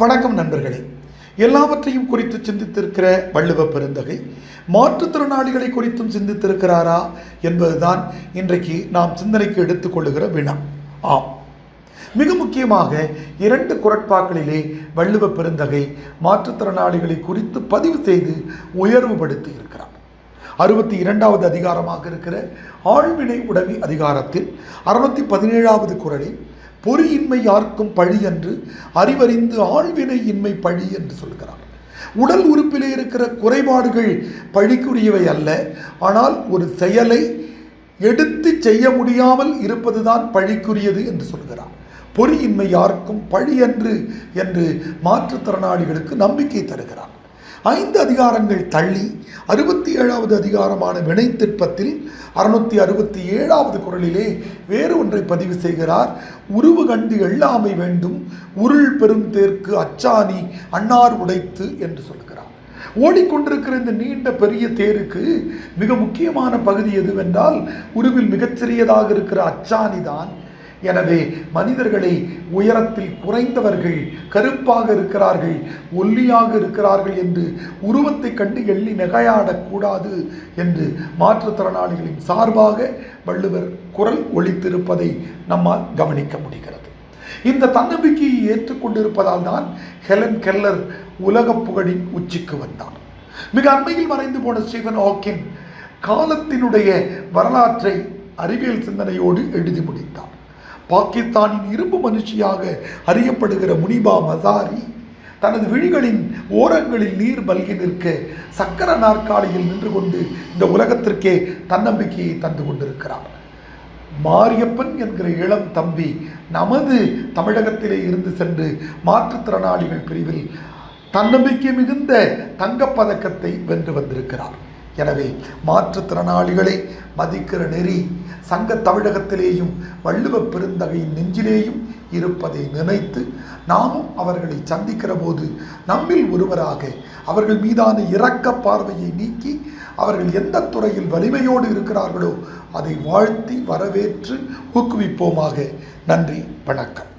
வணக்கம் நண்பர்களே. எல்லாவற்றையும் குறித்து சிந்தித்திருக்கிற வள்ளுவ பெருந்தகை மாற்றுத்திறனாளிகளை குறித்தும் சிந்தித்திருக்கிறாரா என்பதுதான் இன்றைக்கு நாம் சிந்தனைக்கு எடுத்துக்கொள்ளுகிற வினா. ஆம். மிக முக்கியமாக இரண்டு குரட்பாக்களிலே வள்ளுவ பெருந்தகை மாற்றுத்திறனாளிகளை குறித்து பதிவு செய்து உயர்வுபடுத்தி இருக்கிறார். அறுபத்தி இரண்டாவது அதிகாரமாக இருக்கிற ஆழ்வினை உடவி அதிகாரத்தில் அறுநூத்தி பதினேழாவது குரலில் பொறியின்மை யார்க்கும் பழி என்று அறிவறிந்து ஆழ்வினை இன்மை பழி என்று சொல்கிறார். உடல் உறுப்பிலே இருக்கிற குறைபாடுகள் பழிக்குரியவை அல்ல ஆனால் ஒரு செயலை எடுத்து செய்ய முடியாமல் இருப்பதுதான் பழிக்குரியது என்று சொல்கிறார். பொறியின்மை யாருக்கும் பழி என்று என்று மாற்றுத்திறனாளிகளுக்கு நம்பிக்கை தருகிறார். ஐந்து அதிகாரங்கள் தள்ளி அறுபத்தி ஏழாவது அதிகாரமான வினைத்திற்பத்தில் அறுநூத்தி அறுபத்தி ஏழாவது குரலிலே வேறு ஒன்றை பதிவு செய்கிறார். உருவு கண்டு எல்லாமை வேண்டும் உருள் பெரும் அச்சாணி அன்னார் உடைத்து என்று சொல்கிறார். ஓடிக்கொண்டிருக்கிற இந்த நீண்ட பெரிய தேருக்கு மிக முக்கியமான பகுதி எதுவென்றால் உருவில் மிகச்சிறியதாக இருக்கிற அச்சாணி தான் எனவே மனிதர்களை உயரத்தில் குறைந்தவர்கள் கருப்பாக இருக்கிறார்கள் ஒல்லியாக இருக்கிறார்கள் என்று உருவத்தை கண்டு எள்ளி நகையாடக்கூடாது என்று மாற்றுத்திறனாளிகளின் சார்பாக வள்ளுவர் குரல் ஒழித்திருப்பதை நம்மால் கவனிக்க முடிகிறது. இந்த தன்னம்பிக்கையை ஏற்றுக்கொண்டிருப்பதால் தான் ஹெலன் கெல்லர் உலக புகழின் உச்சிக்கு வந்தார் மிக அண்மையில் மறைந்து போன ஸ்டீஃபன் ஹாக்கின் காலத்தினுடைய வரலாற்றை அறிவியல் சிந்தனையோடு எழுதி முடித்தார் பாகிஸ்தானின் இரும்பு மனுஷியாக அறியப்படுகிற முனிபா மசாரி தனது விழிகளின் ஓரங்களில் நீர் மல்கி நிற்க சக்கர நாற்காலியில் நின்று கொண்டு இந்த உலகத்திற்கே தன்னம்பிக்கையை தந்து கொண்டிருக்கிறார். மாரியப்பன் என்கிற இளம் தம்பி நமது தமிழகத்திலே இருந்து சென்று மாற்றுத்திறனாளிகள் பிரிவில் தன்னம்பிக்கை மிகுந்த தங்கப்பதக்கத்தை வென்று வந்திருக்கிறார். எனவே மாற்றுத்திறனாளிகளை மதிக்கிற நெறி சங்க தமிழகத்திலேயும் வள்ளுவ பெருந்தகையின் நெஞ்சிலேயும் இருப்பதை நினைத்து நாமும் அவர்களை சந்திக்கிற போது நம்மில் ஒருவராக அவர்கள் மீதான இரக்க பார்வையை நீக்கி அவர்கள் எந்த துறையில் வலிமையோடு இருக்கிறார்களோ அதை வாழ்த்தி வரவேற்று ஊக்குவிப்போமாக. நன்றி வணக்கம்.